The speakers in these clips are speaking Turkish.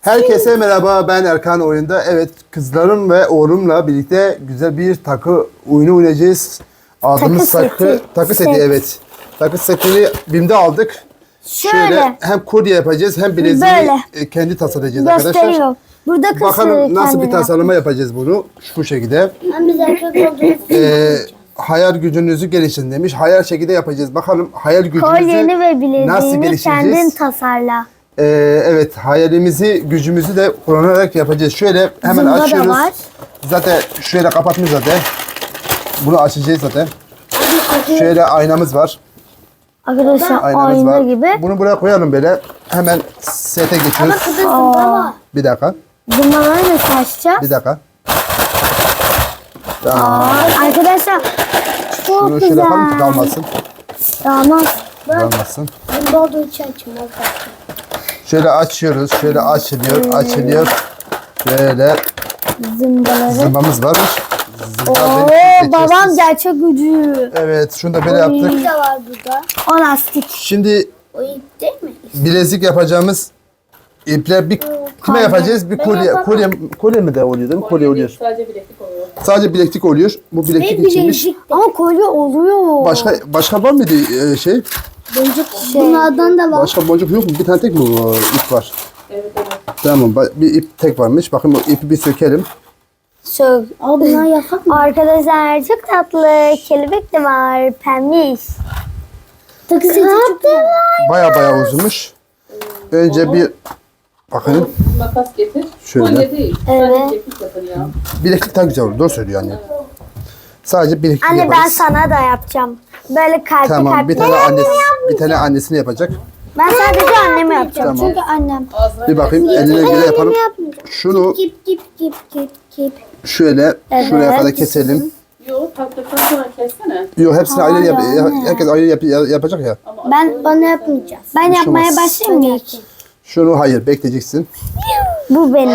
Herkese merhaba ben Erkan oyunda. Evet kızlarım ve oğlumla birlikte güzel bir takı oyunu oynayacağız. Aldığımız Takı takı, seti. takı seti Set. evet. Takı setini BİM'de aldık. Şöyle. hem kolye yapacağız hem bileziği Böyle. e, kendi tasarlayacağız arkadaşlar. Gösteriyor. Burada kız Bakalım nasıl bir kendine. tasarlama yapacağız bunu şu şekilde. Ben biz erkek olduğumuz Ee, hayal gücünüzü geliştirin demiş. Hayal şekilde yapacağız. Bakalım hayal gücünüzü Kolyeni ve nasıl bileziğini kendin geliştireceğiz? tasarla. Ee, evet hayalimizi, gücümüzü de kullanarak yapacağız. Şöyle hemen Zımba da açıyoruz. var. Zaten şöyle kapatmış zaten. Bunu açacağız zaten. Şöyle aynamız var. Arkadaşlar Aynamız ayna var. gibi. Bunu buraya koyalım böyle. Hemen sete geçiyoruz. baba. Bir dakika. Zımbaları nasıl açacağız? Bir dakika. Tamam. Aa, arkadaşlar çok Bunu güzel. şöyle yapalım ki kalmasın. Tamam. Kalmasın. Bunda olduğu için açılmaz. Şöyle açıyoruz. Şöyle açılıyor, açılıyor. Şöyle Zımbaları. zımbamız varmış. Zımba Oo, babam gerçek gücü. Evet, şunu da böyle yaptık. Bir de var burada. O lastik. Şimdi O ip değil mi? bilezik yapacağımız ipler bir kime yapacağız? Bir kolye, kolye, kolye mi de oluyor değil mi? Kolye oluyor. Sadece bileklik oluyor. Sadece bileklik oluyor. Bu bileklik içinmiş. bilezik. Ama kolye oluyor. Başka başka var mıydı e, şey? Boncuk. Bunlardan da var. Başka boncuk yok mu? Bir tane tek mi bu ip var? Evet evet. Tamam, bir ip tek varmış. Bakın bu ipi bir sökelim. Sök. Aa bunlar yapak mı? Arkadaşlar çok tatlı. Kelebek de var. Pembiş. Takı seti çok. Baya baya uzunmuş. Önce bir bakın Makas getir. Şöyle. Kolye değil. Evet. Bileklik daha güzel olur. Doğru söylüyor anne. Sadece bileklik Anne ben yaparız. sana da yapacağım. Böyle kalpli Tamam, kalpli. bir tane annesi, bir tane annesini yapacak. Ben sadece annemi yapacağım. Tamam. Çünkü annem. Bir bakayım eline göre yapalım. yapmayacağım. Şunu Kip kip kip kip kip. şöyle şuraya kadar keselim. Yok taktıktan sonra kessene. Yok hepsini ayrı yap, herkes ayrı yap, ya- yapacak ya. Ben Bana yapmayacağız. ben şey yapmaya olmaz. başlayayım mı ilk? Şunu hayır bekleyeceksin. Bu benim.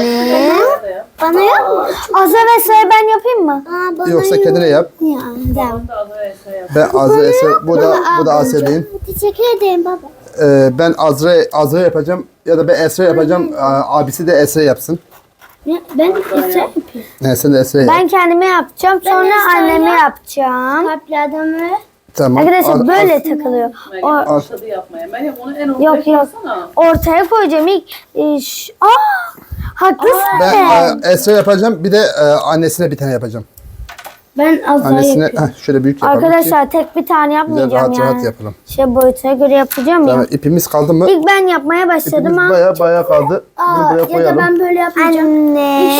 Bana yapma. Azra ve Sıra ben yapayım mı? Aa bana Yoksa kendine yap. Ya, tamam. Esra. Ben Azra Eser, bu da bu da Asel'in. Teşekkür ederim baba. Ee, ben Azra Azra yapacağım ya da ben Esra yapacağım. Aa, Abisi de Esra yapsın. Ne? Ben ise yapayım. Ne sen de Esra yap. Ben kendime yapacağım. Sonra Esra anneme yap. yapacağım. Kalplerden böyle. Tamam. Arkadaşlar Al- böyle al- takılıyor. Meryem O, başladı yapmaya. Meryem onu en ortaya Yok, yok. koysana. ortaya koyacağım ilk. E, ş- Aa, haklısın Ben e, Esra yapacağım. Bir de e, annesine bir tane yapacağım. Ben az daha Annesine yapıyorum. heh, şöyle büyük yapalım ki Arkadaşlar tek bir tane güzel yapmayacağım rahat yani. rahat yapalım. Şey boyutuna göre yapacağım Tamam, ya. ipimiz kaldı mı? İlk ben yapmaya başladım İpimiz baya baya kaldı. Bunu buraya ya da koyalım. ben böyle yapmayacağım. Anne.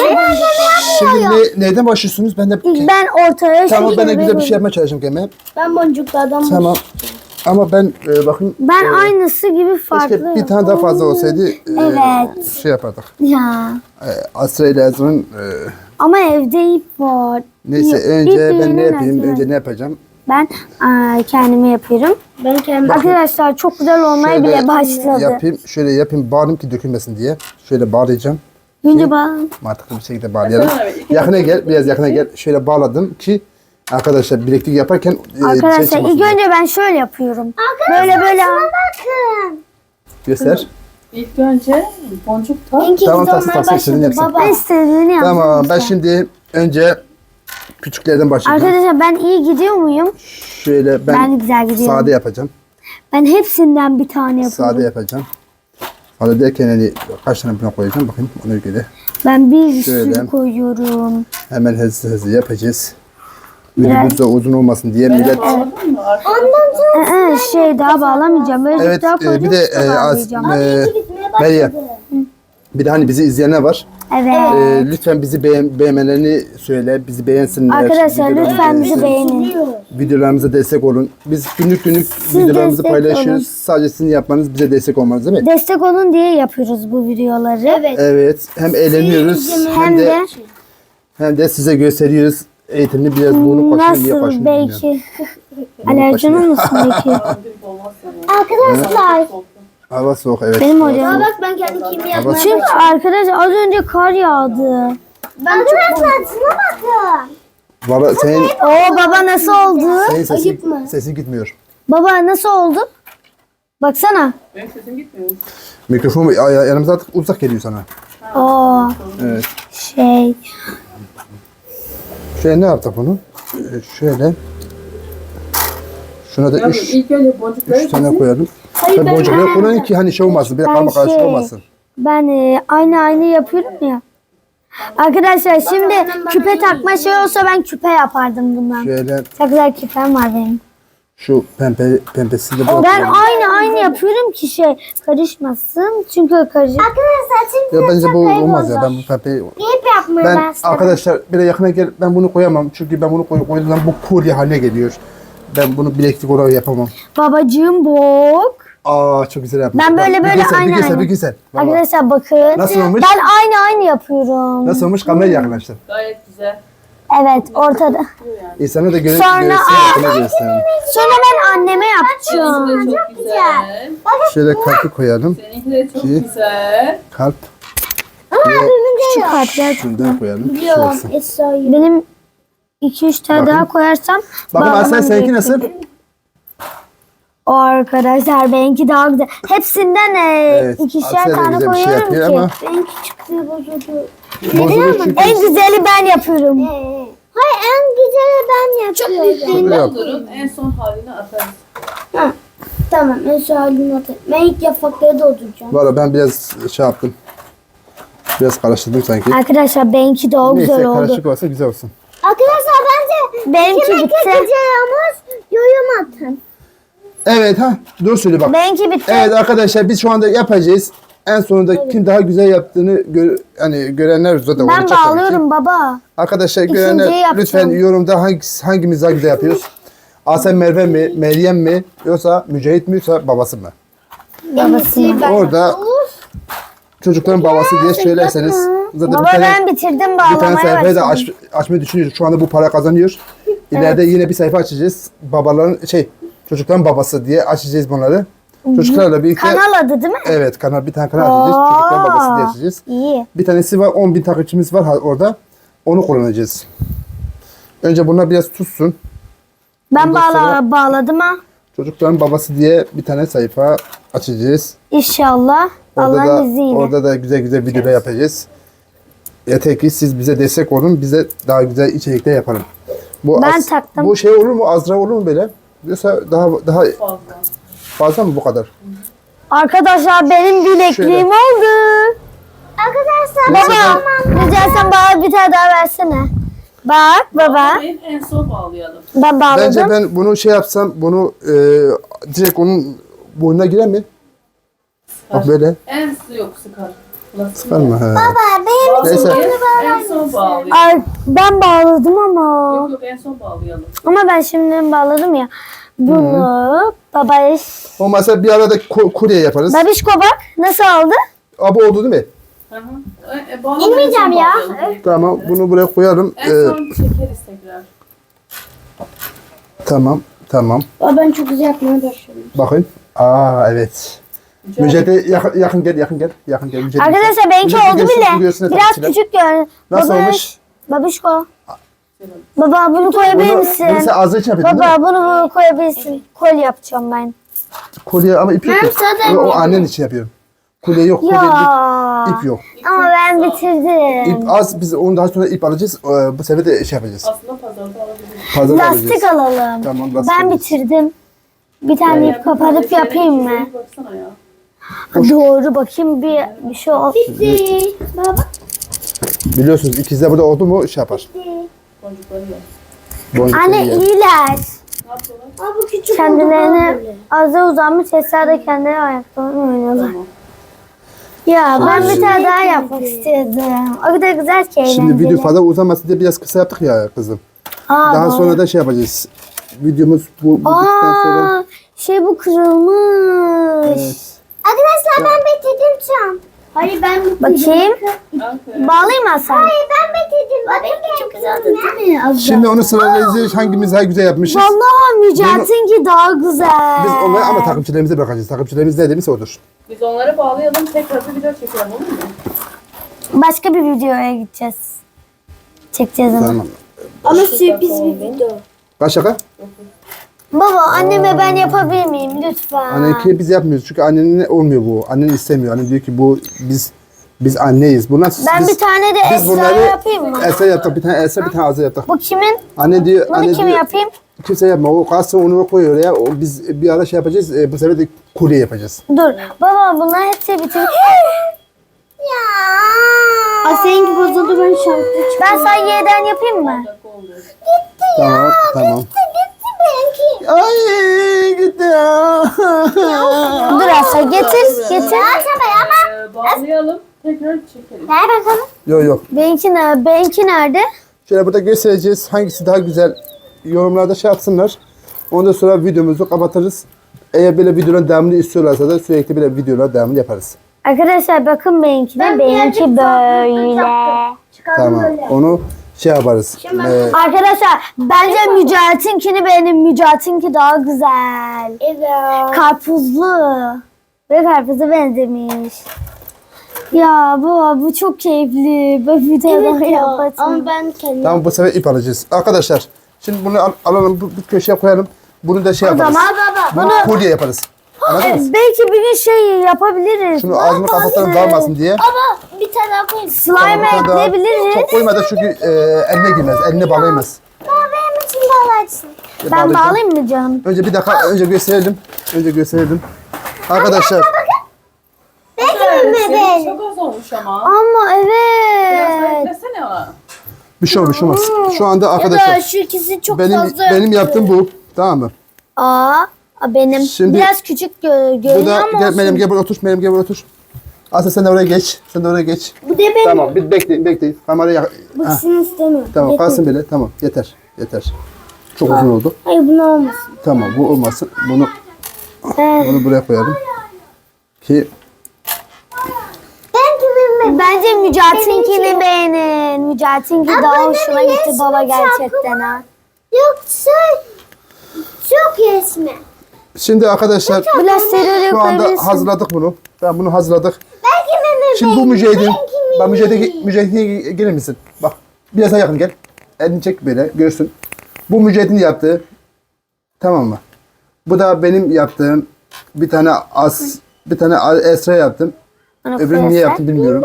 Şimdi ne, neyden başlıyorsunuz? Ben de İlk ben ortaya Tamam ben de güzel bir şey yapmaya çalışacağım gene. Ben boncuklardan Tamam. Ama ben e, bakın Ben aynısı gibi farklı. keşke bir tane daha fazla olsaydı e, Evet. şey yapardık. Ya. E, Asra ile Ezra'nın e, Ama evde ip var. Neyse Yok, önce ben ne birbirinin yapayım? Önce ne yapacağım? Ben aa, kendime yapıyorum. Ben kendim. Arkadaşlar çok güzel olmaya Şöyle bile başladı. Yapayım, şöyle yapayım bağlayayım ki dökülmesin diye. Şöyle bağlayacağım. Önce bak. Mantıklı bir şekilde bağlayalım. Yakına gel, biraz yakına gel. Şöyle bağladım ki arkadaşlar bileklik yaparken e, şey Arkadaşlar çıkmasın ilk diye. önce ben şöyle yapıyorum. böyle böyle. Bakın. Göster. İlk önce boncuk tak. Benimki Tamam, güzel tasın, olmaya yapsın. baba. Ben istediğini yaptım. Tamam ben işte. şimdi önce küçüklerden başlayacağım. Arkadaşlar ben iyi gidiyor muyum? Şöyle ben, Ben güzel gidiyorum. sade yapacağım. Ben hepsinden bir tane yapıyorum. Sade yapacağım. Sade derken hani kaç tane buna koyacağım bakayım ona göre. Ben bir Şöyle. sürü koyuyorum. Hemen hızlı hızlı yapacağız. Videomuz da uzun olmasın diye millet. Arkadaşlar. Ee, şey daha bağlamayacağım. Böyle Evet daha e, bir de e, az, e. Meryem bir de hani bizi izleyenler var. Evet. E, lütfen bizi beğen, beğenmelerini söyle. Bizi beğensinler. Arkadaşlar Videolarımızı lütfen bizi beğenin. Videolarımıza destek olun. Biz günlük günlük videolarımızı destek paylaşıyoruz. olun. Sadece sizin yapmanız bize destek olmanız değil mi? Destek olun diye yapıyoruz bu videoları. Evet. Evet. Hem eğleniyoruz hem, Hem de, de hem de size gösteriyoruz. Eğitimli biraz bunu kaşın niye nasıl bilmiyorum. belki alerjinin musun belki? Arkadaşlar. Hava soğuk evet. Benim hocam. bak ben kendi kimimi yapmaya Çünkü başladım. arkadaşlar az önce kar yağdı. Ben Arkadaşlar şuna bakın. Valla senin, Oo baba nasıl oldu? senin sesin, Ayıp mı? sesin gitmiyor. Baba nasıl oldu? Baksana. Benim sesim gitmiyor? Mikrofon ya- ya- yanımıza artık uzak geliyor sana. Aa, Evet. şey. Şöyle ne yaptık bunu? Ee, Şöyle. Şuna da üç, ilk önce boncukları üç tane kesin. koyalım. Hayır, Tabii ben- boncukları kullanın ki hani şey olmasın. Bir Ben karma karışık şey- olmasın. Ben e, aynı aynı yapıyorum ya. Arkadaşlar şimdi küpe takma şey olsa ben küpe yapardım bundan. Şöyle Çok güzel küpem var benim. şu pembe pembesini de Ben bırakalım. aynı aynı yapıyorum ki şey karışmasın. Çünkü karışık. Arkadaşlar şimdi Ya bence bu olmaz ya. Ben bu pembeyi Hep yapmayı Ben ben arkadaşlar bir de yakına gel ben bunu koyamam. Çünkü ben bunu koy, koyduğum zaman bu kurye haline geliyor. Ben bunu bileklik olarak yapamam. Babacığım bok. Aa çok güzel yapmış. Ben böyle böyle güzel, aynı bir güzel, aynı. bir güzel. Baba. Arkadaşlar bakın. Nasıl olmuş? Ben aynı aynı yapıyorum. Nasıl olmuş? Kameraya yaklaştır. Gayet güzel. Evet ortada. İnsanı da göre Sonra-. Sonra ben anneme yapacağım. Çok güzel. Şöyle kalpli koyalım. Seninki de çok İki. güzel. Kalp. Şu kartlar. Şundan koyalım. Biliyorum. Benim 2-3 tane Bakın. daha koyarsam Bakın bağlamam Aslen seninki nasıl? O arkadaşlar benimki daha güzel. Hepsinden e, Evet, ikişer Aslen de tane güzel bir şey koyuyorum yapıyor ki. ama Benimki çıktı bozuldu. bozulur çünkü. En güzeli ben yapıyorum. Ee, hayır en güzeli ben yapıyorum. Yap. Doldurun en son halini atarız. Ha, tamam en son halini atayım. Ben ilk yaprakları dolduracağım. Valla ben biraz şey yaptım. Biraz karıştırdım sanki. Arkadaşlar benimki daha Neyse güzel oldu. karışık olsa güzel olsun. Arkadaşlar bence Benimki bitti. yorum atın. Evet ha dur söyle bak. Benimki bitti. Evet arkadaşlar biz şu anda yapacağız. En sonunda kim daha güzel yaptığını gör, hani görenler zaten ben olacak tabii ki. bağlıyorum baba. Arkadaşlar İkinciyi görenler yapacağım. lütfen yorumda hangisi, hangimiz daha güzel yapıyoruz. Aslen Merve mi, Meryem mi yoksa Mücahit mi yoksa babası mı? Babası. Orada çocukların babası diye söylerseniz zaten Baba tane, ben bitirdim bir tane sayfayı da aç, açmayı düşünüyoruz. Şu anda bu para kazanıyor. İleride yine bir sayfa açacağız. Babaların şey çocukların babası diye açacağız bunları. Çocuklarla birlikte Kanal adı değil mi? Evet kanal bir tane kanal açacağız. Aa. Çocukların babası diye açacağız. İyi. Bir tanesi var 10 bin takipçimiz var orada. Onu kullanacağız. Önce bunlar biraz tutsun. Ben Ondan bağla, bağladım ha. Çocukların babası diye bir tane sayfa açacağız. İnşallah. Orada da, Allah'ın izniyle. orada da güzel güzel videolar yapacağız. Yeter ki siz bize destek olun. Bize daha güzel içerikler yapalım. Bu Ben taktım. Bu şey olur mu? Azra olur mu böyle? Yoksa daha daha Fazla. fazla mı bu kadar? Arkadaşlar benim bilekliğim Şöyle. oldu. Arkadaşlar Baba, rica etsem bana bir tane daha versene. Bak baba, Bağlamayın, en son bağlayalım. ben bağladım. Bence ben bunu şey yapsam bunu e, direkt onun boynuna girer mi? Bak böyle. En yok sıkar. Sıkar mı? He. Baba benim Neyse. En son bağlayalım. Ay, ben bağladım ama. Yok yok en son bağlayalım. Ama ben şimdi bağladım ya. Bunu babaş. O mesela bir arada ko- kurye yaparız. Babişko bak nasıl oldu? Abi oldu değil mi? Hı hı. E, e, İnmeyeceğim en son ya. bağlayalım. Tamam bunu buraya koyalım. En Ee, son çekeriz tekrar. tamam tamam. Baba ben çok güzel yapmaya başladım. Bakın. Aa evet. Müjde yakın, yakın gel yakın gel. Yakın gel Müjde. Arkadaşlar benimki Müjde oldu bile. Biraz küçük gör. Nasıl Babaş, olmuş? Babişko. Baba bunu koyabilir Bunu, misin? bunu sen ağzı için yapıyordun değil Baba mi? bunu, bunu koyabilirsin. Kol yapacağım ben. Kolye ama ip yok. Ben zaten O, o annen için yapıyorum. Kolye yok. Kolye Ya. ip, ip yok. Ama ben bitirdim. İp az biz onu daha sonra ip alacağız. Ee, bu sefer de şey yapacağız. Aslında pazarda alabiliriz. Pazar Lastik alacağız. alalım. Tamam, lastik ben alacağız. bitirdim. Bir tane ip kapatıp yapayım mı? Baksana ya. Doğru bakayım bir bir şey olsun. Bitti. Baba Biliyorsunuz ikizler burada oldu mu şey yapar. Boncukları Anne yer. iyiler. Aa, bu küçük Kendilerine az da uzanmış Esra da kendileri ayakta oynuyorlar. Ya ben bir tane daha yapmak istiyordum. O kadar güzel ki eğlenceli. Şimdi video fazla uzamasın diye biraz kısa yaptık ya kızım. Aa, Daha doğru. sonra da şey yapacağız. Videomuz bu, bu bittikten sonra. Aa, şey bu kırılmış. Evet. Arkadaşlar ben bitirdim şu an. Hayır ben bitirdim. Bakayım. Bağlayayım mı Hasan? Hayır ben bitirdim. Bak benimki çok güzeldi değil mi? Az Şimdi onu sıralayacağız. Hangimiz daha güzel yapmışız. Vallahi Mücahit'inki daha güzel. Biz onları ama takipçilerimize bırakacağız. Takipçilerimiz ne demişse odur. Biz onları bağlayalım. Tekrar bir video çekelim olur mu? Başka bir videoya gideceğiz. Çekeceğiz onu. Tamam. Ama sürpriz bir video. Kaç şaka? Baba anneme ben yapabilir miyim lütfen? Annenki biz yapmıyoruz çünkü annenin olmuyor bu. Annen istemiyor. Annen diyor ki bu biz biz anneyiz. Bu nasıl? Ben biz, bir tane de biz bunları yapayım mı? Esra yaptık. Bir tane Esra bir tane Azra yaptık. Bu kimin? Anne diyor, Bunu anne kim diyor, yapayım? kimse yapma. O kalsın onu koyuyor ya. O, biz bir ara şey yapacağız. e, bu sefer de kurye yapacağız. Dur. Baba bunlar hepsi bitir. Aa, seninki bozuldu ben çıktım. ben sana yeniden yapayım mı? Tamam, tamam. Ay gitti ya. Dur Esra getir getir. Ee, bağlayalım. Tekrar çekelim. Ver bakalım. yok yok. Benimki, ne- benimki nerede? Şöyle burada göstereceğiz. Hangisi daha güzel yorumlarda şey atsınlar. Ondan sonra videomuzu kapatırız. Eğer böyle videoların devamını istiyorlarsa da sürekli böyle videolar devamını yaparız. Arkadaşlar bakın benimkine. Benimki böyle. Tamam. böyle. Onu şey yaparız. Ee, Arkadaşlar bence Mücahit'inkini beğenin. Mücahit'inki daha güzel. Evet. Karpuzlu. Ve karpuza benzemiş. Ya bu bu çok keyifli. Böyle bir tane daha Evet ya. Ama ben kendim. tamam bu sefer ip alacağız. Arkadaşlar şimdi bunu al- alalım bu, bu köşeye koyalım. Bunu da şey yaparız. zaman Bunu kolye yaparız. Anladınız? Belki bir gün şey yapabiliriz. Şunu ağzını kapatalım dağılmasın diye. Baba bir tane daha koyayım. Slime Tamam, bir tane daha- ekleyebiliriz. Çok koymadan çünkü e, eline girmez. Eline bağlayamaz. Benim için bağlarsın. Ben bağlayacağım. bağlayayım mı canım? Önce bir dakika önce gösterelim. Önce gösterelim. Arkadaşlar Evet, senin çok az olmuş ama. Ama Biraz evet. beklesene ona. bir şey olmuş bir şey olmaz. Şu anda Ya da arkadaşlar şu ikisi çok benim fazla. benim yaptığım bu. Tamam mı? Aa, benim Şimdi- biraz küçük gö Bu görünüyor da ama gel, olsun. Meryem gel buraya otur. Meryem gel buraya otur. Aslı sen de oraya geç. Sen de oraya geç. Bu da benim. Tamam bir bekleyin bekleyin. Kamerayı yak- Bu ikisini istemiyorum. Tamam Yeter. kalsın böyle. Tamam yeter. Yeter. Çok uzun oldu. Hayır bunu olmasın. Tamam bu olmasın. Bunu Eh, bunu buraya koyalım. Ki Ben kimin Bence Mücahit'inkini beğenin. Mücahit'inki daha hoşuma gitti baba gerçekten ha. Yoksa çok resmi. Şimdi arkadaşlar steril şu anda yapabilirsin. hazırladık bunu. Ben bunu hazırladık. Ben kimin Şimdi bu mücahidin, bak mücahide, mücahidine gelir misin? Bak, biraz daha yakın gel. Elini çek böyle, görsün. Bu mücahidin yaptığı, tamam mı? Bu da benim yaptığım, bir tane as, bir tane Esra yaptım. Onu Öbürünü niye koyarsak. yaptım bilmiyorum.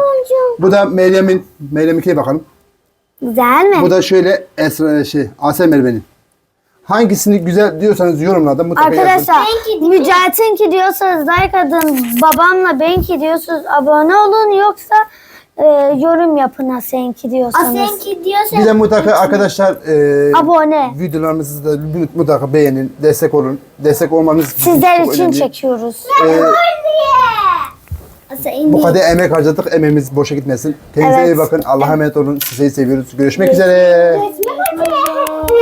Bu da Meryem'in, Meryem'inkiye bakalım. Güzel mi? Bu da şöyle Esra şey, Asel Merve'nin. Hangisini güzel diyorsanız yorumlarda mutlaka yazın. Arkadaşlar Benki- Mücahit'inki diyorsanız like atın. Babamla benki diyorsunuz abone olun. Yoksa e, yorum yapın Asenki diyorsanız. Asenki diyorsa Bir de mutlaka arkadaşlar e, Abone. videolarımızı da mutlaka beğenin, destek olun. Destek olmanız bizim Sizler çok için önemli. çekiyoruz. E, diye. Asa en Bu kadar emek harcadık, emeğimiz boşa gitmesin. Kendinize Evet. iyi bakın. Allah'a emanet olun. Sizi seviyoruz. Görüşmek üzere. Resmi